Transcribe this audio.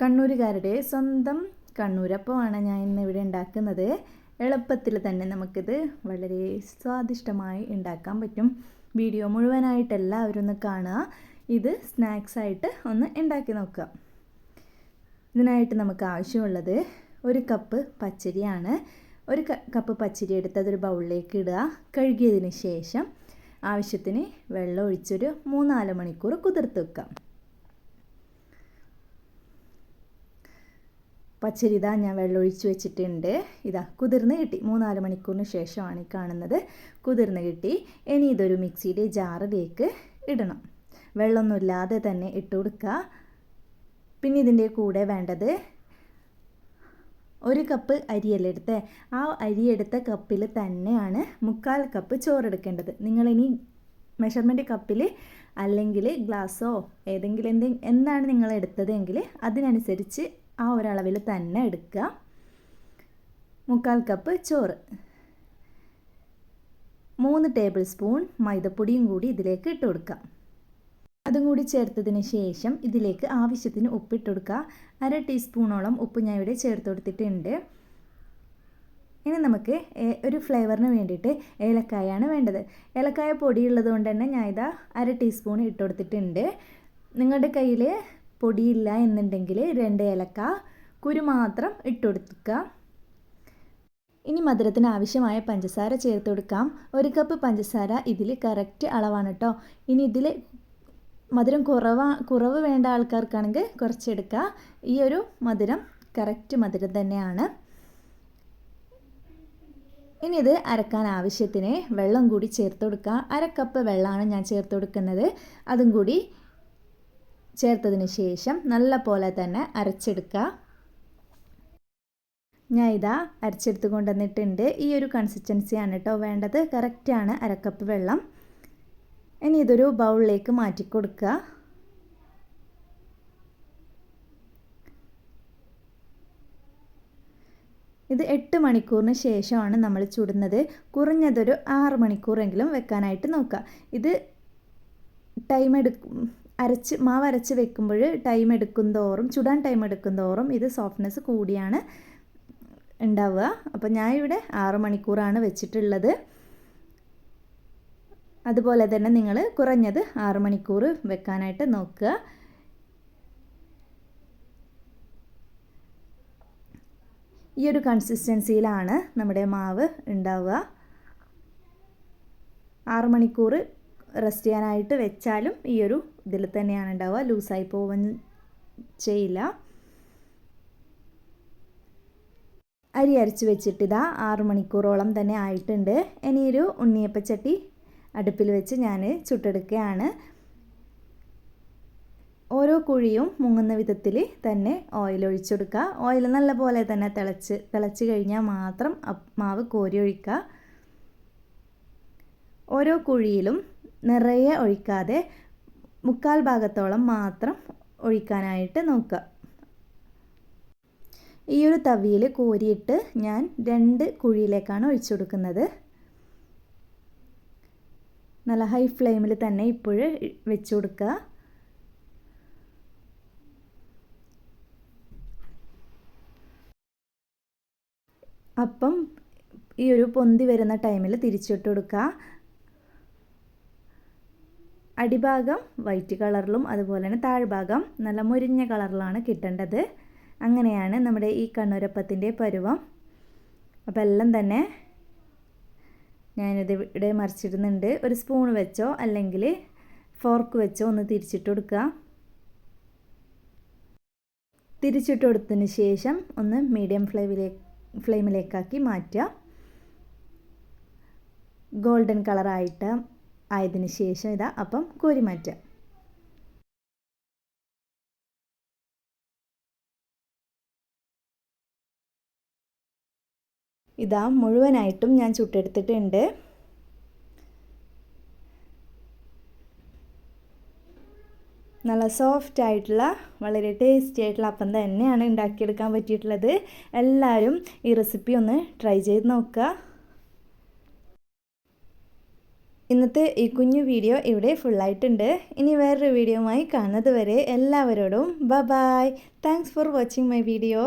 കണ്ണൂരുകാരുടെ സ്വന്തം കണ്ണൂരപ്പമാണ് ഞാൻ ഇന്ന് ഇവിടെ ഉണ്ടാക്കുന്നത്. എളുപ്പത്തിൽ തന്നെ നമുക്കിത് വളരെ സ്വാദിഷ്ടമായി ഉണ്ടാക്കാൻ പറ്റും. വീഡിയോ മുഴുവനായിട്ട് എല്ലാവരും ഒന്ന് കാണുക. ഇത് സ്നാക്സ് ആയിട്ട് ഒന്ന് ഉണ്ടാക്കി നോക്കുക. ഇതിനായിട്ട് നമുക്ക് ആവശ്യമുള്ളത് ഒരു കപ്പ് പച്ചരിയാണ്. ഒരു കപ്പ് പച്ചരി എടുത്ത് അതൊരു ബൗളിലേക്ക് ഇടുക. കഴുകിയതിന് ശേഷം ആവശ്യത്തിന് വെള്ളം ഒഴിച്ചൊരു മൂന്നാൽ മണിക്കൂർ കുതിർത്ത് വെക്കാം. പച്ചരി ഇതാ ഞാൻ വെള്ളമൊഴിച്ച് വെച്ചിട്ടുണ്ട്. ഇതാ കുതിർന്ന് കിട്ടി. മൂന്നാൽ മണിക്കൂറിന് ശേഷമാണ് ഈ കാണുന്നത്. കുതിർന്ന് കിട്ടി. ഇനി ഇതൊരു മിക്സിയുടെ ജാറിലേക്ക് ഇടണം. വെള്ളമൊന്നുമില്ലാതെ തന്നെ ഇട്ട് കൊടുക്കുക. പിന്നെ ഇതിന്റെ കൂടെ വേണ്ടത് ഒരു കപ്പ് അരിയല്ല എടുത്തേ? ആ അരിയെടുത്ത കപ്പിൽ തന്നെയാണ് മുക്കാൽ കപ്പ് ചോറെടുക്കേണ്ടത്. നിങ്ങളിനി മെഷർമെന്റ് കപ്പിൽ അല്ലെങ്കിൽ ഗ്ലാസ്സോ ഏതെങ്കിലും എന്തെ എന്താണ് നിങ്ങൾ എടുത്തതെങ്കിൽ അതിനനുസരിച്ച് ആ ഒരളവിൽ തന്നെ എടുക്കുക മുക്കാൽ കപ്പ് ചോറ്. മൂന്ന് ടേബിൾ സ്പൂൺ മൈദപ്പൊടിയും കൂടി ഇതിലേക്ക് ഇട്ട് കൊടുക്കുക അതും കൂടി ചേർത്തതിന് ശേഷം ഇതിലേക്ക് ആവശ്യത്തിന് ഉപ്പിട്ട് കൊടുക്കുക അര ടീസ്പൂണോളം ഉപ്പ് ഞാൻ ഇവിടെ ചേർത്ത് കൊടുത്തിട്ടുണ്ട്. ഇനി നമുക്ക് ഒരു ഫ്ലേവറിന് വേണ്ടിയിട്ട് ഏലക്കായാണ് വേണ്ടത്. ഏലക്കായ പൊടിയുള്ളത് കൊണ്ട് തന്നെ ഞാൻ ഇതാ അര ടീസ്പൂൺ ഇട്ട് കൊടുത്തിട്ടുണ്ട്. നിങ്ങളുടെ കയ്യിൽ പൊടിയില്ല എന്നുണ്ടെങ്കിൽ രണ്ട് ഏലക്ക കുരു മാത്രം ഇട്ട് കൊടുക്കുക ഇനി മധുരത്തിന് ആവശ്യമായ പഞ്ചസാര ചേർത്ത് കൊടുക്കാം. ഒരു കപ്പ് പഞ്ചസാര ഇതിൽ കറക്റ്റ് അളവാണ് കേട്ടോ ഇനി ഇതിൽ മധുരം കുറവ് കുറവ് വേണ്ട ആൾക്കാർക്കാണെങ്കിൽ കുറച്ചെടുക്കുക. ഈ ഒരു മധുരം കറക്റ്റ് മധുരം തന്നെയാണ്. ഇനി ഇത് അരക്കാൻ ആവശ്യത്തിന് വെള്ളം കൂടി ചേർത്ത് കൊടുക്കുക. അര കപ്പ് വെള്ളമാണ് ഞാൻ ചേർത്ത് കൊടുക്കുന്നത്. അതും കൂടി ചേർത്തതിന് ശേഷം നല്ല പോലെ തന്നെ അരച്ചെടുക്കുക. ഞാൻ ഇതാ അരച്ചെടുത്ത് കൊണ്ടുവന്നിട്ടുണ്ട്. ഈ ഒരു കൺസിസ്റ്റൻസിയാണ് കേട്ടോ വേണ്ടത്. കറക്റ്റാണ് അരക്കപ്പ് വെള്ളം. ഇനി ഇതൊരു ബൗളിലേക്ക് മാറ്റി കൊടുക്കുക. ഇത് എട്ട് മണിക്കൂറിന് ശേഷമാണ് നമ്മൾ ചുടുന്നത്. കുറഞ്ഞതൊരു ആറ് മണിക്കൂറെങ്കിലും വെക്കാനായിട്ട് നോക്കുക. ഇത് ടൈം എടുക്കും അരച്ച് മാവ് അരച്ച് വെക്കുമ്പോൾ ടൈം എടുക്കും തോറും ചുടാൻ ടൈം എടുക്കും തോറും ഇത് സോഫ്റ്റ്നെസ് കൂടിയാണ് ഉണ്ടാവുക. അപ്പോൾ ഞാൻ ഇവിടെ ആറ് മണിക്കൂറാണ് വെച്ചിട്ടുള്ളത്. അതുപോലെ തന്നെ നിങ്ങൾ കുറഞ്ഞത് ആറ് മണിക്കൂർ വെക്കാനായിട്ട് നോക്കുക. ഈ ഒരു കൺസിസ്റ്റൻസിയിലാണ് നമ്മുടെ മാവ് ഉണ്ടാവുക. ആറ് മണിക്കൂർ റെസ്റ്റ് ചെയ്യാനായിട്ട് വെച്ചാലും ഈ ഒരു ഇതിൽ തന്നെയാണ് ഉണ്ടാവുക. ലൂസായി പോവാൻ ചെയ്യില്ല. അരി അരച്ച് വെച്ചിട്ട് ഇതാ ആറ് മണിക്കൂറോളം തന്നെ ആയിട്ടുണ്ട്. ഇനി ഒരു ഉണ്ണിയപ്പച്ചട്ടി അടുപ്പിൽ വെച്ച് ഞാൻ ചുട്ടെടുക്കുകയാണ്. ഓരോ കുഴിയും മുങ്ങുന്ന വിധത്തിൽ തന്നെ ഓയിൽ ഒഴിച്ചെടുക്കുക ഓയിൽ നല്ല പോലെ തന്നെ തിളച്ച് തിളച്ച് കഴിഞ്ഞാൽ മാത്രം മാവ് കോരി ഒഴിക്കുക. ഓരോ കുഴിയിലും നിറയെ ഒഴിക്കാതെ മുക്കാൽ ഭാഗത്തോളം മാത്രം ഒഴിക്കാനായിട്ട് നോക്കുക. ഈ ഒരു തവിയിൽ കോരിയിട്ട് ഞാൻ രണ്ട് കുഴിയിലേക്കാണ് ഒഴിച്ചു കൊടുക്കുന്നത്. നല്ല ഹൈ ഫ്ലെയിമിൽ തന്നെ ഇപ്പോഴും വെച്ചു കൊടുക്കുക. അപ്പം ഈ ഒരു പൊന്തി വരുന്ന ടൈമിൽ തിരിച്ചിട്ട് കൊടുക്കുക. അടിഭാഗം വൈറ്റ് കളറിലും അതുപോലെ തന്നെ താഴ്ഭാഗം നല്ല മുരിഞ്ഞ കളറിലാണ് കിട്ടേണ്ടത്. അങ്ങനെയാണ് നമ്മുടെ ഈ കണ്ണൂരപ്പത്തിന്റെ പരുവം. അപ്പോൾ എല്ലാം തന്നെ ഞാനിത് ഇവിടെ മറിച്ചിടുന്നുണ്ട്. ഒരു സ്പൂൺ വെച്ചോ അല്ലെങ്കിൽ ഫോർക്ക് വെച്ചോ ഒന്ന് തിരിച്ചിട്ട് കൊടുക്കുക. തിരിച്ചിട്ട് കൊടുത്തതിന് ശേഷം ഒന്ന് മീഡിയം ഫ്ലെയിമിലേക്ക് ഫ്ലെയിമിലേക്കാക്കി മാറ്റുക. ഗോൾഡൻ കളറായിട്ട് ആയതിന് ശേഷം ഇതാ അപ്പം കോരി മാറ്റുക ഇതാ മുഴുവനായിട്ടും ഞാൻ ചുട്ടെടുത്തിട്ടുണ്ട്. നല്ല സോഫ്റ്റ് ആയിട്ടുള്ള വളരെ ടേസ്റ്റി ആയിട്ടുള്ള അപ്പം തന്നെയാണ് ഉണ്ടാക്കിയെടുക്കാൻ പറ്റിയിട്ടുള്ളത്. എല്ലാവരും ഈ റെസിപ്പി ഒന്ന് ട്രൈ ചെയ്ത് നോക്കുക. ഇന്നത്തെ ഈ കുഞ്ഞു വീഡിയോ ഇവിടെ ഫുള്ളായിട്ടുണ്ട് ഇനി വേറൊരു വീഡിയോയുമായി കാണുന്നത് വരെ എല്ലാവരോടും ബ bye thanks for watching my video